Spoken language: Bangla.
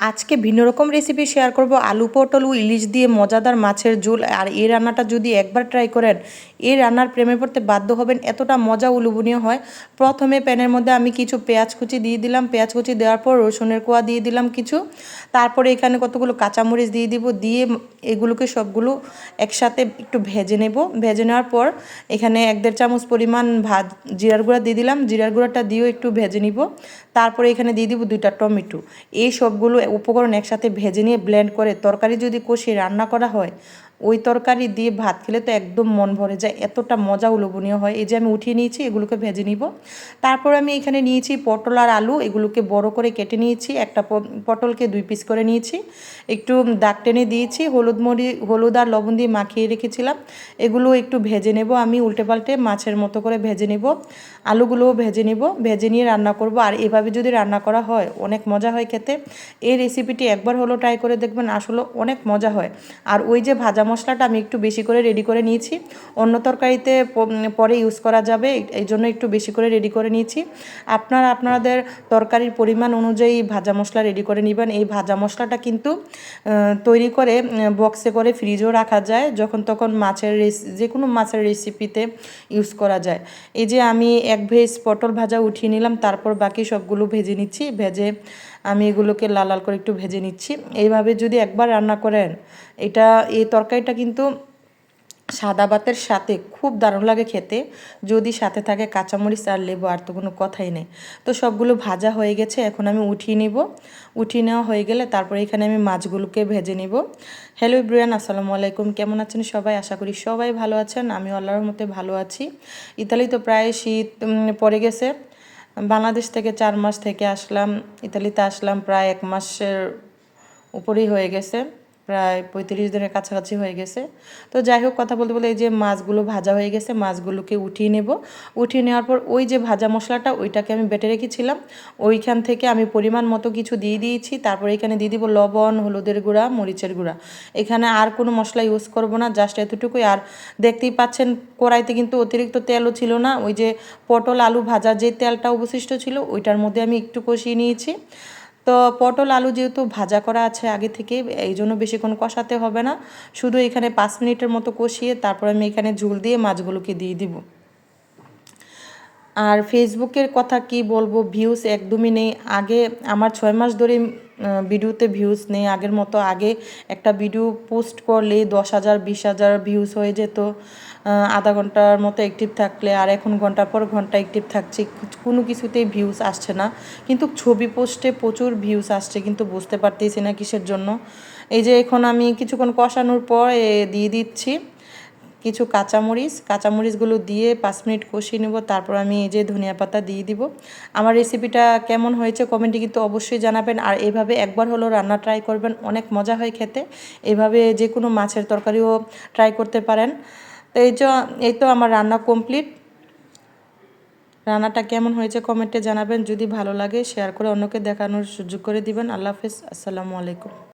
আজকে ভিন্ন রকম রেসিপি শেয়ার করব। আলু পটল ও ইলিশ দিয়ে মজাদার মাছের ঝোল। আর এই রান্নাটা যদি একবার ট্রাই করেন, এই রান্নার প্রেমে পড়তে বাধ্য হবেন। এতটা মজা ও লোভনীয় হয়। প্রথমে প্যানের মধ্যে আমি কিছু পেঁয়াজ কুচি দিয়ে দিলাম। পেঁয়াজ কুচি দেওয়ার পর রসুনের কোয়া দিয়ে দিলাম কিছু। তারপরে এখানে কতগুলো কাঁচামরিচ দিয়ে দিব। দিয়ে এগুলোকে সবগুলো একসাথে একটু ভেজে নেব। ভেজে নেওয়ার পর এখানে এক দেড় চামচ পরিমাণ ভাত, জিরার গুঁড়া দিয়ে দিলাম। জিরার গুঁড়াটা দিয়েও একটু ভেজে নিব। তারপরে এখানে দিয়ে দিব দুইটা টমেটো। এই সবগুলো উপকরণ একসাথে ভেজে নিয়ে ব্লেন্ড করে তরকারি যদি কষিয়ে রান্না করা হয় ওই তরকারি দিয়ে ভাত খেলে তো একদম মন ভরে যায়, এতটা মজা উলোভনীয় হয়। এই যে আমি উঠিয়ে নিয়েছি, এগুলোকে ভেজে নিব। তারপর আমি এখানে নিয়েছি পটল আর আলু, এগুলোকে বড় করে কেটে নিয়েছি, একটা পটলকে দুই পিস করে নিয়েছি। একটু দাগ টেনে দিয়েছি, হলুদ মরি, হলুদ আর লবণ দিয়ে মাখিয়ে রেখেছিলাম। এগুলো একটু ভেজে নেব, আমি উল্টে পাল্টে মাছের মতো করে ভেজে নেব। আলুগুলোও ভেজে নেব, ভেজে নিয়ে রান্না করব। আর এভাবে যদি রান্না করা হয়, অনেক মজা হয় খেতে। এই রেসিপিটি একবার হলো ট্রাই করে দেখবেন, আসলে অনেক মজা হয়। আর ওই যে ভাজা মশলাটা আমি একটু বেশি করে রেডি করে নিয়েছি। অন্য তরকারিতে পরে ইউজ করা যাবে, এই জন্য একটু বেশি করে রেডি করে নিয়েছি। আপনারা, আপনাদের তরকারির পরিমাণ অনুযায়ী ভাজা মশলা রেডি করে নেবেন। এই ভাজা মশলাটা কিন্তু তৈরি করে বক্সে করে ফ্রিজেও রাখা যায়। যখন তখন মাছের যে কোনো মাছের রেসিপিতে ইউজ করা যায়। এই যে আমি এক ভেজ পটল ভাজা উঠিয়ে নিলাম, তারপর বাকি সবগুলো ভেজে নিচ্ছি। ভেজে আমি এগুলোকে লাল লাল করে একটু ভেজে নিচ্ছি। এইভাবে যদি একবার রান্না করেন, এটা, এই তরকারিটা কিন্তু সাদা ভাতের সাথে খুব দারুণ লাগে খেতে। যদি সাথে থাকে কাঁচামরিচ আর লেবু, আর তো কোনো কথাই নেই। তো সবগুলো ভাজা হয়ে গেছে, এখন আমি উঠিয়ে নিব। উঠিয়ে নেওয়া হয়ে গেলে তারপরে এখানে আমি মাছগুলোকে ভেজে নিব। হ্যালো ইব্রিয়ান আসসালামু আলাইকুম। কেমন আছেন সবাই? আশা করি সবাই ভালো আছেন। আমি আল্লাহর মতে ভালো আছি। ইতালি তো প্রায় শীত পড়ে গেছে। বাংলাদেশ থেকে চার মাস থেকে আসলাম ইতালিতে আসলাম প্রায় এক মাসের উপরেই হয়ে গেছে। প্রায় পঁয়ত্রিশ দিনের কাছাকাছি হয়ে গেছে। তো যাই হোক, কথা বলতে বলে এই যে মাছগুলো ভাজা হয়ে গেছে, মাছগুলোকে উঠিয়ে নেব। উঠিয়ে নেওয়ার পর ওই যে ভাজা মশলাটা, ওইটাকে আমি বেটে রেখেছিলাম। ওইখান থেকে আমি পরিমাণ মতো কিছু দিয়ে দিয়েছি। তারপর এখানে দিয়ে দিব লবণ, হলুদের গুঁড়া, মরিচের গুঁড়া। এখানে আর কোনো মশলা ইউজ করব না জাস্ট এতটুকুই। আর দেখতেই পাচ্ছেন, কড়াইতে কিন্তু অতিরিক্ত তেলও ছিল না। ওই যে পটল আলু ভাজা যে তেলটা অবশিষ্ট ছিল, ওইটার মধ্যে আমি একটু কষিয়ে নিয়েছি। তো পটল, আলু যেহেতু ভাজা করা আছে আগে থেকে এই জন্য বেশিক্ষণ কষাতে হবে না। শুধু এখানে পাঁচ মিনিটের মতো কষিয়ে তারপর আমি এখানে ঝুল দিয়ে মাছগুলোকে দিয়ে দিব। আর ফেসবুকের কথা কি বলব ভিউস একদমই নেই। আগে আমার ছয় মাস ধরে ভিডিওতে ভিউজ নেই। আগের মতো আগে একটা ভিডিও পোস্ট করলে দশ হাজার, বিশ হাজার ভিউজ হয়ে যেত। আধা ঘণ্টার মতো অ্যাক্টিভ থাকলে আর এখন ঘণ্টার পর ঘণ্টা অ্যাক্টিভ থাকছে কোনো কিছুতেই ভিউজ আসছে না। কিন্তু ছবি পোস্টে প্রচুর ভিউজ আসছে, কিন্তু বুঝতে পারতেছি না কিসের জন্য। এই যে এখন আমি কিছুক্ষণ কষানোর পর দিয়ে দিচ্ছি। কিছু কাঁচামরিচ, কাঁচামরিচগুলো দিয়ে পাঁচ মিনিট কষিয়ে নেব, তারপর আমি এই যে ধনিয়া পাতা দিয়ে দিব। আমার রেসিপিটা কেমন হয়েছে কমেন্টে কিন্তু অবশ্যই জানাবেন, আর এভাবে একবার হলো রান্না ট্রাই করবেন, অনেক মজা হয় খেতে। এভাবে যে কোনো মাছের তরকারিও ট্রাই করতে পারেন। তো এই যে, এই তো আমার রান্না কমপ্লিট রান্নাটা কেমন হয়েছে কমেন্টে জানাবেন, যদি ভালো লাগে শেয়ার করে অন্যকে দেখানোর সুযোগ করে দিবেন। আল্লাহ হাফিজ, আসসালামু আলাইকুম।